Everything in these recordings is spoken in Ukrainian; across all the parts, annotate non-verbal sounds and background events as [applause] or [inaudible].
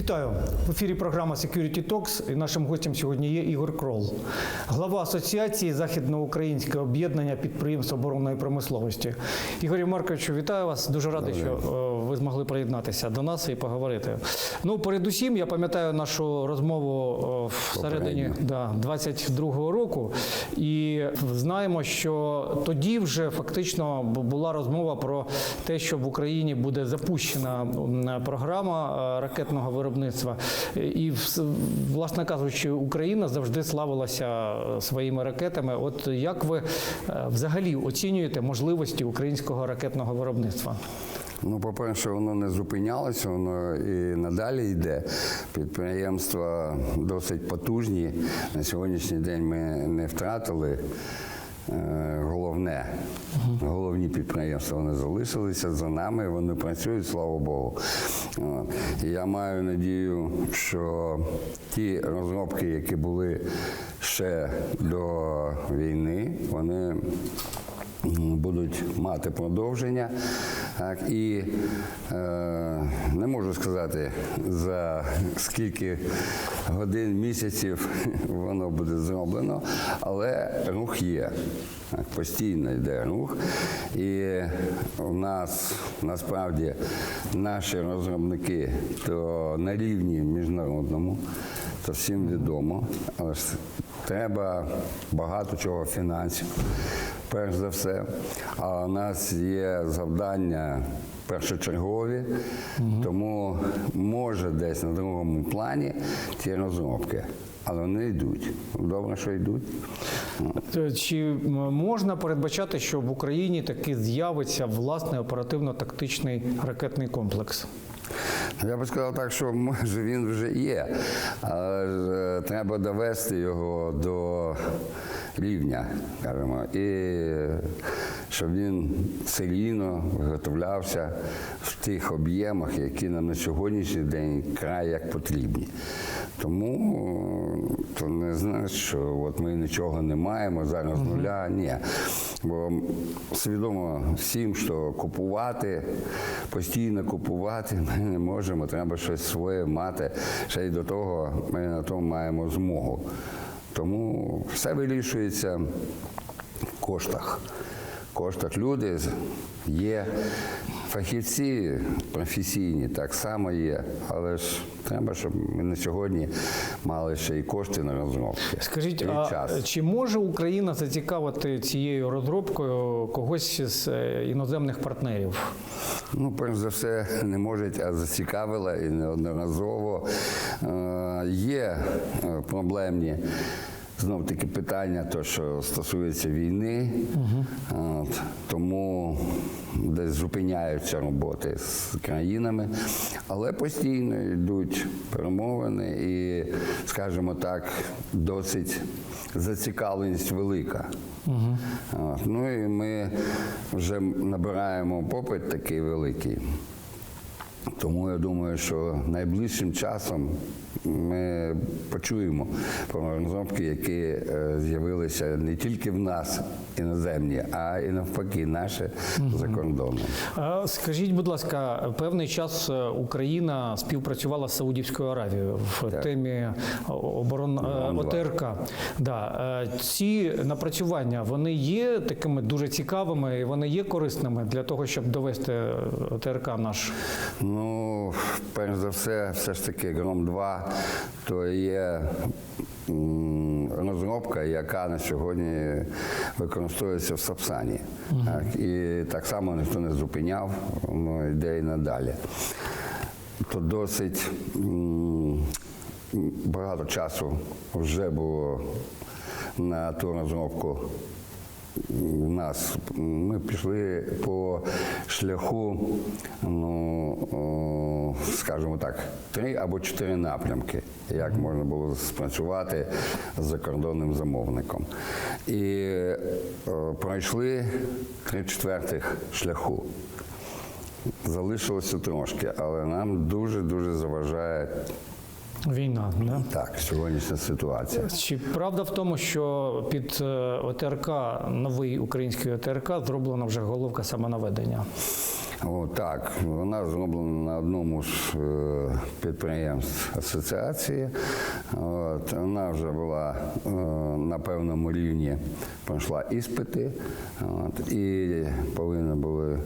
Вітаю в ефірі. Програма Security Talks. І нашим гостем сьогодні є Ігор Крол, глава асоціації Західноукраїнське об'єднання підприємств оборонної промисловості. Ігорі Марковичу, вітаю вас. Дуже радий, що е, ви змогли приєднатися до нас і поговорити. Ну, передусім, я пам'ятаю нашу розмову е, в середині да, 22-го року, і знаємо, що тоді вже фактично була розмова про те, що в Україні буде запущена програма е, ракетного виробництва. І власне кажучи, Україна завжди славилася е, своїми ракетами. От як ви е, взагалі оцінюєте можливості українського ракетного виробництва? Ну, по-перше, воно не зупинялося, воно і надалі йде. Підприємства досить потужні. На сьогоднішній день ми не втратили. Е, Головне, головні підприємства вони залишилися за нами, вони працюють, слава Богу. Я маю надію, що ті розробки, які були ще до війни, вони будуть мати продовження. Так, і е, не можу сказати за скільки годин, місяців [laughs] воно буде зроблено, але рух є. Так, постійно йде рух. І у нас насправді наші розробники то на рівні міжнародному, то всім відомо. Але ж треба багато чого фінансів перш за все. А у нас є завдання першочергові, тому може десь на другому плані ті розробки. Але вони йдуть. Добре, що йдуть. Е, Чи можна передбачати, що в Україні таки з'явиться власний оперативно-тактичний ракетний комплекс? Я би сказав так, що може він вже є, але е, треба довести його до рівня, скажімо, і щоб він серійно виготовлявся в тих об'ємах, які нам на сьогоднішній день край як потрібні. Тому то не значить, що от ми нічого не маємо зараз нуля. Ні. Бо свідомо всім, що купувати, постійно купувати ми не можемо. Треба щось своє мати. Ще й до того ми на тому маємо змогу. Тому все вирішується в коштах. В коштах люди є. Фахівці професійні так само є, але ж треба, щоб ми на сьогодні мали ще й кошти на розробки. Скажіть, і а час. чи може Україна зацікавити цією розробкою когось з е, іноземних партнерів? Ну, перш за все, не можуть, а зацікавила і неодноразово. Е, є е, проблемні. Знов таки питання, то, що стосується війни, От, тому десь зупиняються роботи з країнами, але постійно йдуть перемовини і, скажімо так, досить зацікавленість велика. От, ну і ми вже набираємо попит такий великий. Тому я думаю, що найближчим часом ми почуємо про розробки, які е, з'явилися не тільки в нас іноземні, а і навпаки, наші за кордоном. Скажіть, будь ласка, певний час е, Україна співпрацювала з Саудівською Аравією в темі оборон е, Оборон-2. ОТРК. Да. Ці напрацювання вони є такими дуже цікавими і вони є корисними для того, щоб довести ОТРК наш. Ну, перш за все, все ж таки Гром 2 то є розробка, яка на сьогодні використовується в Сапсані. Так, і так само ніхто не зупиняв, воно йде і надалі. То досить багато часу вже було на ту розробку нас ми пішли по шляху, ну скажімо так, три або чотири напрямки, як можна було спрацювати з закордонним замовником. І пройшли три четвертих шляху. Залишилося трошки, але нам дуже дуже заважає Війна, да? так сьогоднішня ситуація. Чи правда в тому, що під е, ОТРК, новий український ОТРК, зроблена вже головка самонаведення? О, так, вона зроблена на одному з е, підприємств асоціації. От, вона вже була е, на певному рівні, пройшла іспити, от, і повинні були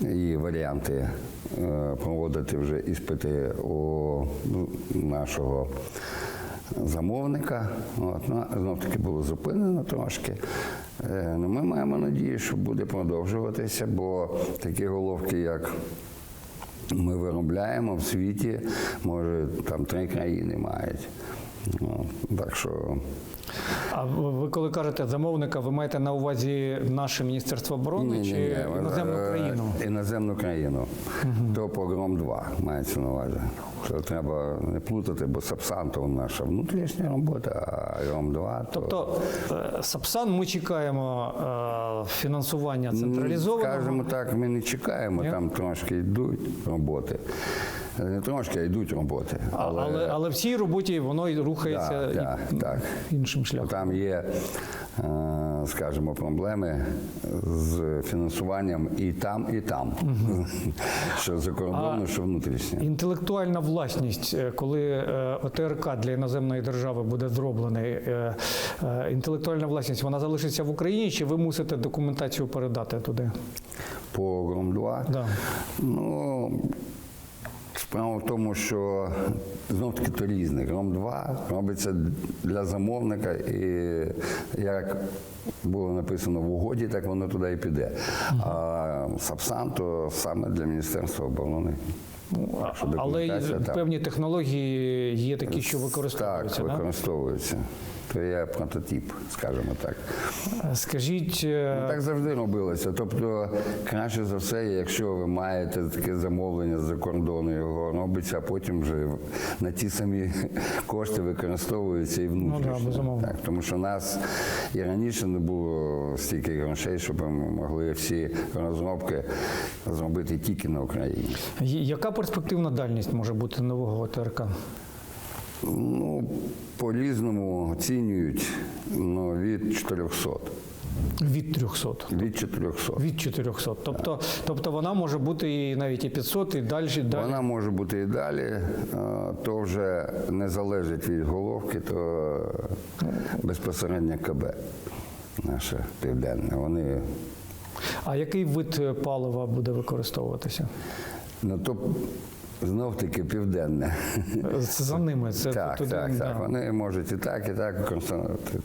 її варіанти е, проводити вже іспити у ну, нашого замовника. От, ну, знов таки було зупинено трошки. Е, ну, ми маємо надію, що буде продовжуватися, бо такі головки, як ми виробляємо в світі, може там три країни мають. Ну, так що А ви коли кажете замовника, ви маєте на увазі наше Міністерство оборони чи іноземну Е, країну? Іноземну країну. То по гром 2 мається на увазі. Що треба не плутати, бо Сапсан то наша внутрішня робота, а гром 2 то. Тобто е, Сапсан ми чекаємо е, фінансування централізованого. Скажімо так, ми не чекаємо, Ні? там трошки йдуть роботи. Не трошки, а йдуть роботи. Але, але, але в цій роботі воно і рухається Да, і- да, так. іншим шляхом. Там є, е, скажімо, проблеми з фінансуванням і там, і там. Що за кордону, що внутрішнє. Інтелектуальна власність, е, коли е, ОТРК для іноземної держави буде зроблений, е, е, інтелектуальна власність, вона залишиться в Україні, чи ви мусите документацію передати туди? По гром 2 Да. Ну, справа в тому, що знов таки то різне. Гром 2 робиться для замовника, і як було написано в угоді, так воно туди і піде. А Сапсан то саме для Міністерства оборони. Що Але певні технології є такі, що використовуються. Так, да? То є прототип, скажімо так. Скажіть, е, Ну, Так завжди робилося. Тобто, краще за все, якщо ви маєте таке замовлення з-за кордону, його робиться, а потім вже на ті самі кошти використовуються і внутрішньо. Ну да, так, тому що нас і раніше не було стільки грошей, щоб ми могли всі розробки зробити тільки на Україні. яка перспективна дальність може бути нового ОТРК? Ну, по-різному оцінюють ну, від 400. Від 300. Від 400. Від 400. Тобто, тобто вона може бути і навіть і 500, і далі. далі. Вона може бути і далі, то вже не залежить від головки, то безпосередньо КБ наше південне. Вони А який вид палива буде використовуватися? ну то знов таки південне. [laughs] Це за ними. Це так, туди, так, да. так. Вони можуть і так, і так використовувати.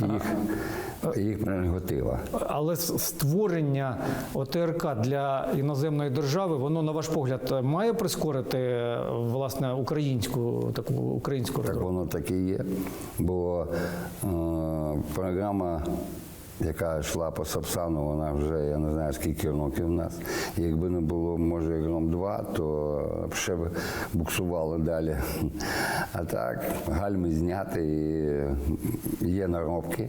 Їх, їх прерогатива. Але створення ОТРК для іноземної держави, воно, на ваш погляд, має прискорити власне українську таку українську Так воно так і є. Бо е, програма, яка йшла по Сапсану, вона вже я не знаю скільки років в нас. Якби не було, може, гром 2, то ще б буксували далі. А так, гальми зняти і є наробки.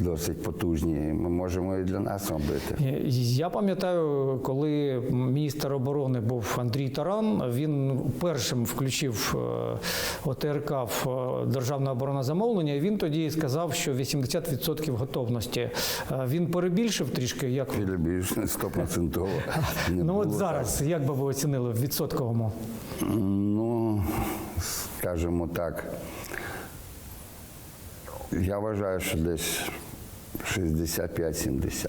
Досить потужні. Ми можемо і для нас робити. Е, Я пам'ятаю, коли міністр оборони був Андрій Таран, він першим включив е, ОТРК в е, державне оборонне замовлення. і Він тоді сказав, що 80% готовності. Він перебільшив трішки. Як більш стопроцентово. [laughs] ну от зараз, як би ви оцінили в відсотковому? Ну, скажімо так, я вважаю, що десь 65-70.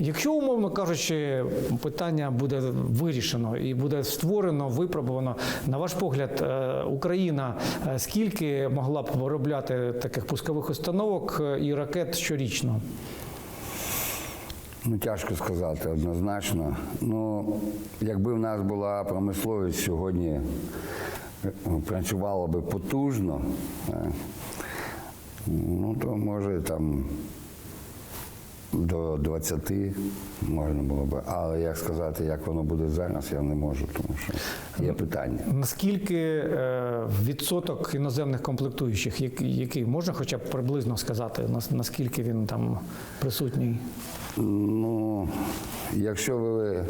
Якщо, умовно кажучи, питання буде вирішено і буде створено, випробовано, на ваш погляд, е, Україна е, скільки могла б виробляти таких пускових установок е, і ракет щорічно? Ну, тяжко сказати однозначно. Ну, якби в нас була промисловість сьогодні, працювала би потужно, ну, то може там до 20 можна було б. Але як сказати, як воно буде зараз, я не можу, тому що є питання. Наскільки е, відсоток іноземних комплектуючих, який, можна хоча б приблизно сказати, нас- наскільки він там присутній? Ну, Якщо ви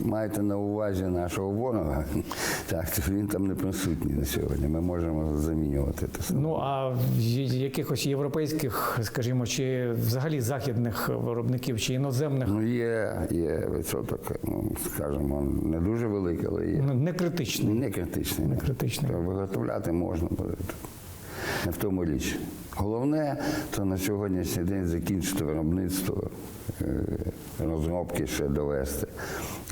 маєте на увазі нашого ворога, [laughs] так то він там не присутній на сьогодні. Ми можемо замінювати це. Ну а якихось європейських, скажімо, чи взагалі західних виробників, чи іноземних Ну, є, є відсоток, ну, скажімо, не дуже великий, але є. ну, не критичний. Не критичний. Не критичний. То Виготовляти можна. Не в тому річ. Головне, то на сьогоднішній день закінчити виробництво, е, розробки ще довести,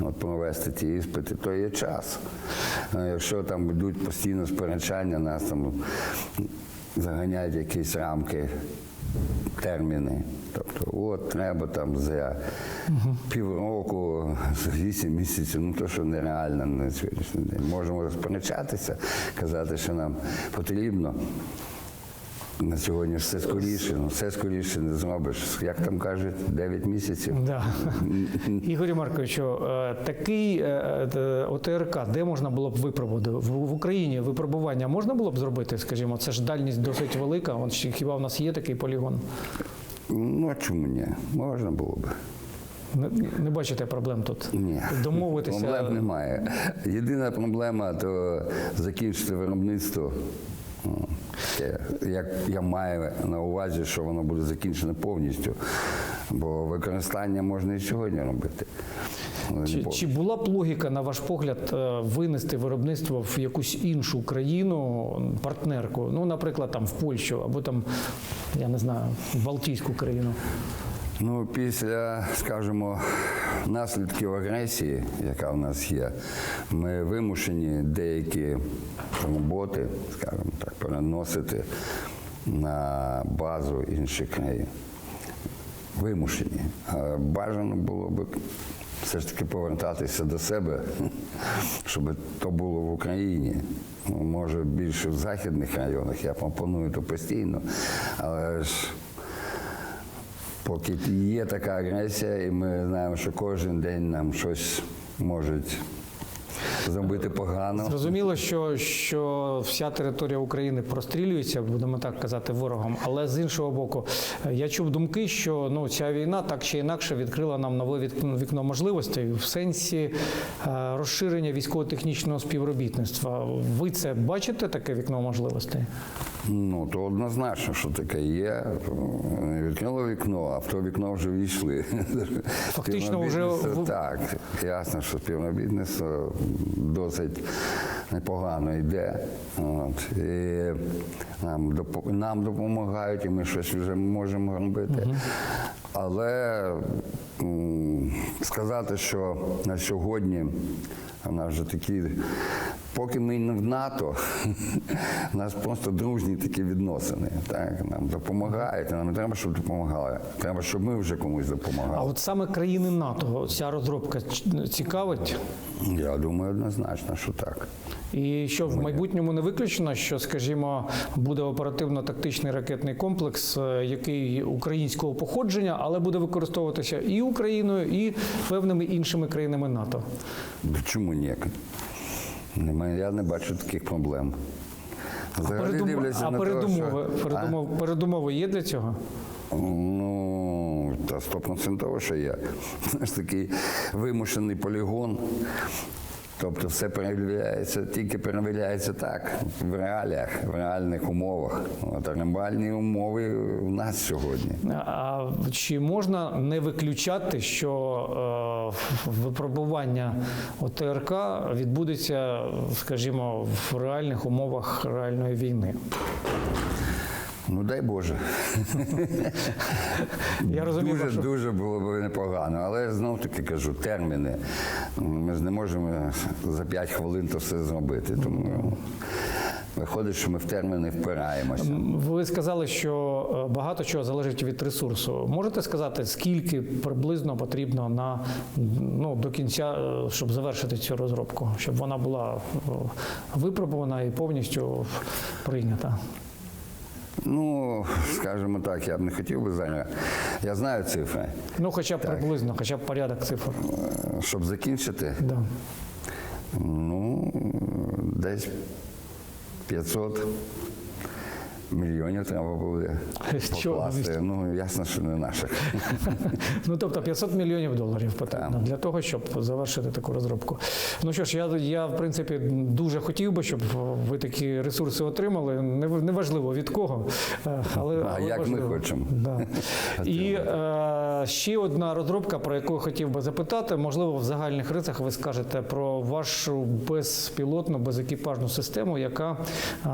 от провести ті іспити, то є час. Якщо там йдуть постійно сперечання, нас там заганяють якісь рамки, терміни. Тобто, от треба там за півроку, за вісім місяців, ну то, що нереально на сьогоднішній день. Можемо сперечатися, казати, що нам потрібно. На сьогодні ж все скоріше, ну все скоріше не зробиш. Як там кажуть, 9 місяців. Да. [laughs] Ігорю Марковичу, е, такий е, е, ОТРК, де можна було б випробувати? В Україні випробування можна було б зробити, скажімо, це ж дальність досить велика. Вон хіба в нас є такий полігон? Ну а чому ні? Можна було б. Не, не бачите проблем тут? Ні. Домовитися. Проблем немає. Єдина проблема то закінчити виробництво. О, Як я маю на увазі, що воно буде закінчено повністю, бо використання можна і сьогодні робити. Чи, чи була б логіка, на ваш погляд, е, винести виробництво в якусь іншу країну, партнерку? Ну, наприклад, там в Польщу або там, я не знаю, в Балтійську країну? Ну, після, скажімо, наслідків агресії, яка в нас є, ми вимушені деякі роботи, скажімо так, переносити на базу інших країн. Вимушені. Бажано було б все ж таки повертатися до себе, [laughs] щоб то було в Україні. Може, більше в західних районах, я пропоную то постійно, але ж Поки є така агресія, і ми знаємо, що кожен день нам щось можуть зробити погано. Зрозуміло, що, що вся територія України прострілюється, будемо так казати, ворогом. Але з іншого боку, е, я чув думки, що ну ця війна так чи інакше відкрила нам нове вікно, можливостей в сенсі е, розширення військово-технічного співробітництва. Ви це бачите таке вікно можливостей? Ну то однозначно, що таке є. Не вікно, а в то вікно вже війшли. Фактично вже так. Ясно, що співробітництво досить непогано йде. От. І нам, допо- нам допомагають, і ми щось вже можемо робити. Але м, сказати, що на сьогодні у нас вже такі, поки ми не в НАТО, [laughs] у нас просто дружні такі відносини. Так? Нам допомагають, нам не треба, щоб допомагали. Треба, щоб ми вже комусь допомагали. А от саме країни НАТО ця розробка цікавить. Я думаю, однозначно, що так. І що в майбутньому не виключено, що, скажімо, буде оперативно-тактичний ракетний комплекс, е, який українського походження, але буде використовуватися і Україною, і певними іншими країнами НАТО. Чому ні? Немає, я не бачу таких проблем. Взагалі Передум- дивляться А на те, передумови, що- передумов, передумови є для цього? Ну, та стопроцентово, що є. Знаєш, такий вимушений полігон. Тобто все перевіряється, тільки перевіряється так, в реаліях, в реальних умовах. От, реальні умови у нас сьогодні. А чи можна не виключати, що е, випробування ОТРК відбудеться, скажімо, в реальних умовах реальної війни? Ну дай Боже. Я розумію, дуже, що дуже було б непогано. Але знов таки кажу, терміни. Ми ж не можемо за 5 хвилин то все зробити. Тому виходить, що ми в терміни впираємося. Ви сказали, що е, багато чого залежить від ресурсу. Можете сказати, скільки приблизно потрібно на ну до кінця, е, щоб завершити цю розробку, щоб вона була е, випробувана і повністю прийнята? Ну, скажімо так, я б не хотів би зайняти. Я знаю цифри. Ну, хоча б приблизно, хоча б порядок цифр. Щоб закінчити, Да. ну, десь 500 Мільйонів треба буде З чого? покласти. Ну, ясно, що не наших. Ну тобто 500 мільйонів доларів потрібно для того, щоб завершити таку розробку. Ну що ж, я, я в принципі дуже хотів би, щоб ви такі ресурси отримали. Неважливо від кого, е, але А як ми хочемо. Да. І е, ще одна розробка, про яку я хотів би запитати. Можливо, в загальних рисах ви скажете про вашу безпілотну, безекіпажну систему, яка е,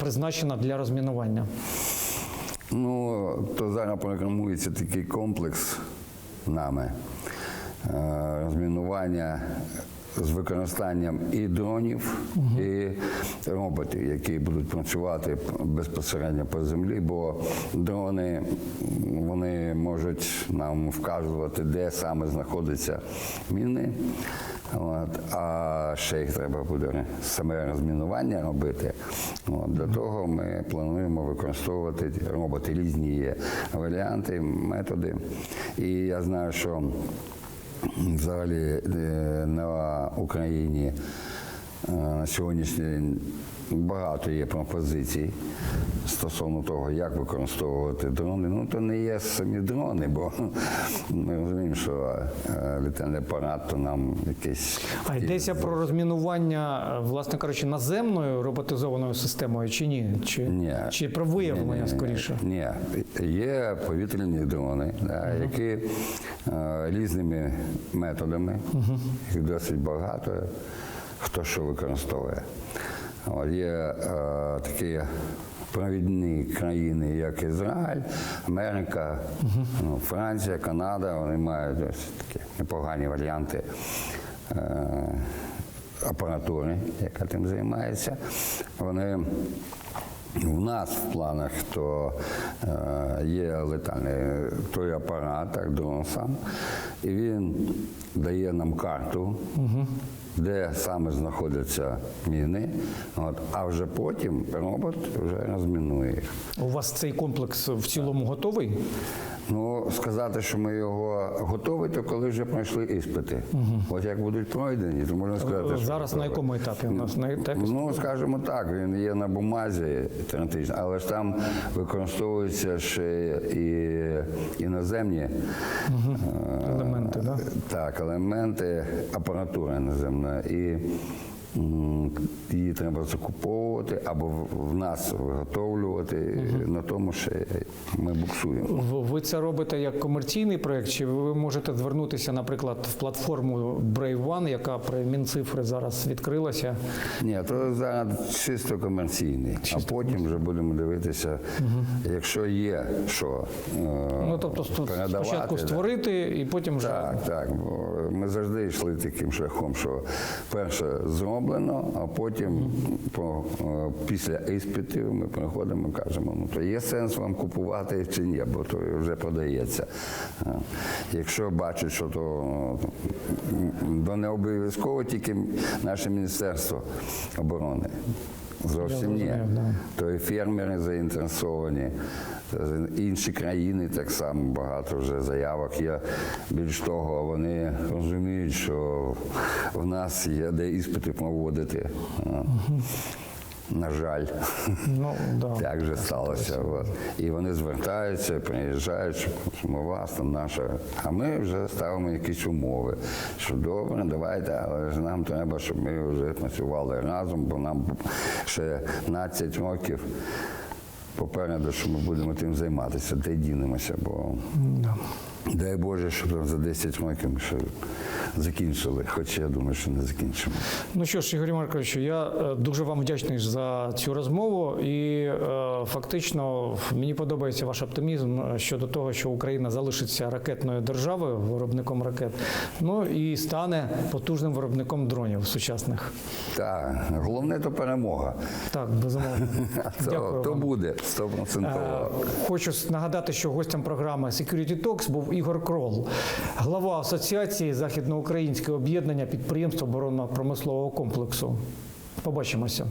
призначена для розмінування. Ну, то зараз програмується такий комплекс нами е, розмінування з використанням і дронів, і роботів, які будуть працювати безпосередньо по землі, бо дрони вони можуть нам вказувати, де саме знаходяться міни. От, а ще їх треба буде саме розмінування робити. От, для того ми плануємо використовувати роботи. Різні є варіанти, методи. І я знаю, що взагалі е, Україні на сьогоднішній день багато є пропозицій стосовно того, як використовувати дрони. Ну, то не є самі дрони, бо ми розуміємо, що е, літальний апарат то нам якийсь. А йдеться про розмінування, е, власне кажучи, наземною роботизованою системою чи ні? Чи, Ні. чи про виявлення Ні-ні-ні. скоріше? Ні, є повітряні дрони, да, які е, різними методами, їх досить багато, хто що використовує. Є е, такі провідні країни, як Ізраїль, Америка, ну, Франція, Канада, вони мають досить такі непогані варіанти. Е, апаратури, яка тим займається. Вони в нас в планах то е, є летальний той апарат, так дрон сам, і він дає нам карту, де саме знаходяться міни, от, а вже потім робот вже розмінує їх. У вас цей комплекс в цілому готовий? Ну, сказати, що ми його готові, то коли вже пройшли іспити. От як будуть пройдені, то можна сказати, що Зараз на готові. якому етапі у нас? На етапі? Ну, скажімо так, він є на бумазі теоретично, але ж там використовуються ще і іноземні е, Елементи, да? так, елементи апаратура наземна. І її треба закуповувати або в- нас виготовлювати. На тому ще ми буксуємо. Ви це робите як комерційний проєкт, чи ви можете звернутися, наприклад, в платформу Brave One, яка при Мінцифри зараз відкрилася? Ні, то зараз чисто комерційний, а потім вже будемо дивитися, якщо є що е, Ну тобто передавати, спочатку створити і потім вже Так, так. Бо ми завжди йшли таким шляхом, що перше зроблено, а потім по, е, після іспитів ми приходимо і кажемо, ну то є сенс вам купувати чи ні, бо то вже продається. Е, Якщо бачать, що то, то не обов'язково тільки наше Міністерство оборони. Зовсім ні. То і фермери заінтересовані, інші країни так само багато вже заявок є. Більш того, вони розуміють, що в нас є де іспити проводити. На жаль, ну да. так же сталося. От. І вони звертаються, приїжджають, що ми вас там наша. А ми вже ставимо якісь умови. Що добре, давайте, але ж нам треба, щоб ми вже працювали разом, бо нам ще 15 років попереду, що ми будемо тим займатися, де дінемося, бо Да. Дай Боже, щоб за 10 років ми ще закінчили, хоч я думаю, що не закінчимо. Ну що ж, Ігор Марковичу, я е, дуже вам вдячний за цю розмову, і е, фактично мені подобається ваш оптимізм е, щодо того, що Україна залишиться ракетною державою, виробником ракет, ну і стане потужним виробником дронів сучасних. Так, головне то перемога. Так, безумовно. [laughs] То, Дякую то вам. буде Е, 100%. Хочу нагадати, що гостем програми Security Talks був Ігор Крол, глава Асоціації Західноукраїнське об'єднання підприємств оборонно-промислового комплексу. Побачимося.